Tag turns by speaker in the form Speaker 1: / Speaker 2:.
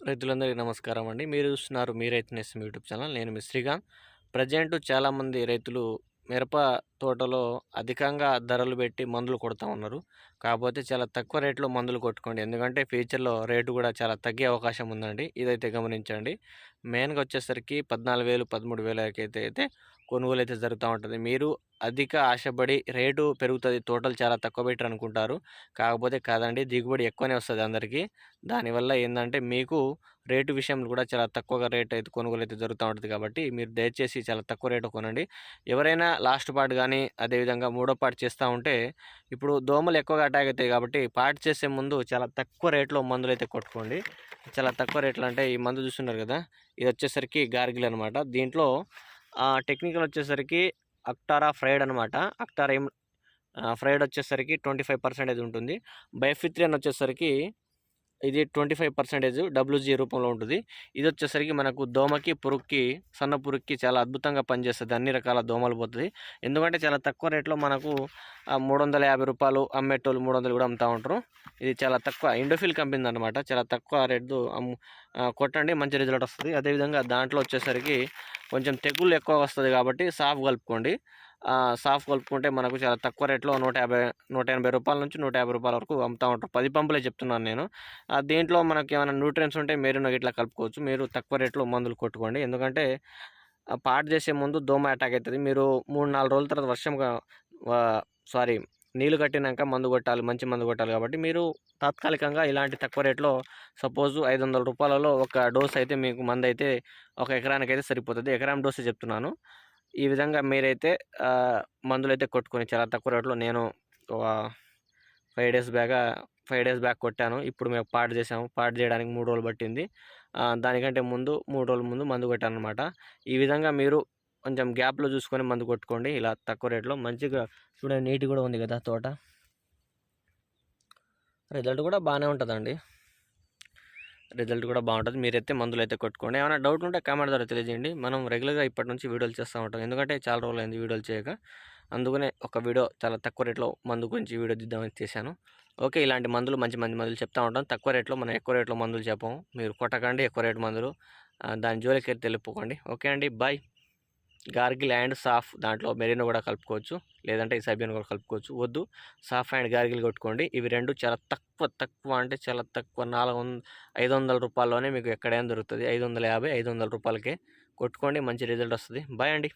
Speaker 1: రైతులందరికీ నమస్కారం అండి. మీరు చూస్తున్నారు మీ రైతు నేస్తం యూట్యూబ్ ఛానల్. నేను మీ శ్రీకాంత్. ప్రజెంట్ చాలామంది రైతులు మిరప తోటలో అధికంగా ధరలు పెట్టి మందులు కొడుతూ ఉన్నారు. కాకపోతే చాలా తక్కువ రేట్లో మందులు కొట్టుకోండి. ఎందుకంటే ఫ్యూచర్లో రేటు కూడా చాలా తగ్గే అవకాశం ఉందండి. ఇదైతే గమనించండి. మెయిన్గా వచ్చేసరికి పద్నాలుగు వేలు పదమూడు వేలకి అయితే అయితే కొనుగోలు అయితే జరుగుతూ ఉంటుంది. మీరు అధిక ఆశపడి రేటు పెరుగుతుంది తోటలు చాలా తక్కువ పెట్టరు అనుకుంటారు. కాకపోతే కాదండి దిగుబడి ఎక్కువనే వస్తుంది అందరికీ. దానివల్ల ఏంటంటే మీకు రేటు విషయంలో కూడా చాలా తక్కువగా రేట్ అయితే కొనుగోలు అయితే జరుగుతూ ఉంటుంది కాబట్టి మీరు దయచేసి చాలా తక్కువ రేటు కొనండి. ఎవరైనా లాస్ట్ పార్ట్ కానీ అదేవిధంగా మూడో పార్ట్ చేస్తూ ఉంటే ఇప్పుడు దోమలు ఎక్కువగా అటాక్ అవుతాయి కాబట్టి పార్ట్ చేసే ముందు చాలా తక్కువ రేట్లో మందులు అయితే కొట్టుకోండి. చాలా తక్కువ రేట్లు అంటే ఈ మందు చూస్తున్నారు కదా ఇది వచ్చేసరికి గార్గిల్ అనమాట దీంట్లో టెక్నికల్ వచ్చేసరికి అక్టారా ఫ్రైడ్ అనమాట. అక్టారా ఏం ఫ్రైడ్ వచ్చేసరికి ట్వంటీ ఫైవ్ పర్సెంటేజ్ ఉంటుంది. బైఫిత్రియన్ వచ్చేసరికి ఇది ట్వంటీ ఫైవ్ పర్సెంటేజ్ డబ్ల్యూజీ రూపంలో ఉంటుంది. ఇది వచ్చేసరికి మనకు దోమకి పురుగుకి సన్న పురుగుకి చాలా అద్భుతంగా పనిచేస్తుంది. అన్ని రకాల దోమలు పోతుంది. ఎందుకంటే చాలా తక్కువ రేట్లో మనకు మూడు వందల యాభై రూపాయలు అమ్మేటోళ్ళు మూడు వందలు కూడా అమ్ముతూ ఉంటారు. ఇది చాలా తక్కువ ఇండోఫిల్ కంపెనీ అనమాట చాలా తక్కువ రేటు కొట్టండి మంచి రిజల్ట్ వస్తుంది. అదేవిధంగా దాంట్లో వచ్చేసరికి కొంచెం తెగుళ్ళు ఎక్కువ వస్తుంది కాబట్టి సాఫ్ కలుపుకోండి. సాఫ్ కలుపుకుంటే మనకు చాలా తక్కువ రేట్లో నూట యాభై నూట ఎనభై రూపాయల నుంచి నూట యాభై రూపాయల వరకు అమ్ముతూ ఉంటారు పది పంపులే చెప్తున్నాను నేను. దీంట్లో మనకి ఏమైనా న్యూట్రియన్స్ ఉంటే మీరు ఇట్లా కలుపుకోవచ్చు. మీరు తక్కువ రేట్లో మందులు కొట్టుకోండి. ఎందుకంటే పాట చేసే ముందు దోమ అటాక్ అవుతుంది మీరు మూడు నాలుగు రోజుల తర్వాత వర్షం సారీ నీళ్ళు కట్టినాక మందు కొట్టాలి మంచి మందు కొట్టాలి కాబట్టి మీరు తాత్కాలికంగా ఇలాంటి తక్కువ రేట్లో సపోజ్ ఐదు వందల రూపాయలలో ఒక డోస్ అయితే మీకు మందు అయితే ఒక ఎకరానికి అయితే సరిపోతుంది. ఎకరం డోసే చెప్తున్నాను. ఈ విధంగా మీరైతే మందులు అయితే కొట్టుకొని చాలా తక్కువ రేట్లో నేను five days back five days back కొట్టాను. ఇప్పుడు మేము పాడు చేసాము. పాడు చేయడానికి మూడు రోజులు పట్టింది. దానికంటే ముందు మూడు రోజుల ముందు మందు కొట్టాను అనమాట ఈ విధంగా మీరు కొంచెం గ్యాప్లో చూసుకొని మందు కొట్టుకోండి. ఇలా తక్కువ రేట్లో మంచిగా చూడండి నీట్ కూడా ఉంది కదా తోట. రిజల్ట్ కూడా బాగానే ఉంటుందండి. రిజల్ట్ కూడా బాగుంటుంది. మీరైతే మందులు అయితే కొట్టుకోండి. ఏమైనా డౌట్ ఉంటే కామెంట్ ద్వారా తెలియజేయండి. మనం రెగ్యులర్గా ఇప్పటి నుంచి వీడియోలు చేస్తూ ఉంటాం. ఎందుకంటే చాలా రోజులు అయింది వీడియోలు చేయక. అందుకనే ఒక వీడియో చాలా తక్కువ రేట్లో మందు గురించి వీడియో దిద్దామని చేశాను. ఓకే ఇలాంటి మందులు మంచి మంచి మందులు చెప్తూ ఉంటాం. తక్కువ రేట్లో మనం ఎక్కువ రేట్లో మందులు చెప్పాము. మీరు కొట్టకండి ఎక్కువ రేటు మందులు. దాని జోలికి తెలుపుకోండి. ఓకే అండి. బాయ్. గార్గిల్ అండ్ సాఫ్ దాంట్లో మెరీనో కూడా కలుపుకోవచ్చు. లేదంటే ఈ సబియన్ కూడా కలుపుకోవచ్చు. వద్దు. సాఫ్ అండ్ గార్గిల్ కొట్టుకోండి. ఇవి రెండు చాలా తక్కువ తక్కువ అంటే చాలా తక్కువ నాలుగు వంద ఐదు వందల రూపాయల్లోనే మీకు ఎక్కడైనా దొరుకుతుంది. ఐదు వందల యాభై ఐదు వందల రూపాయలకే కొట్టుకోండి. మంచి రిజల్ట్ వస్తుంది. బాయ్ అండి.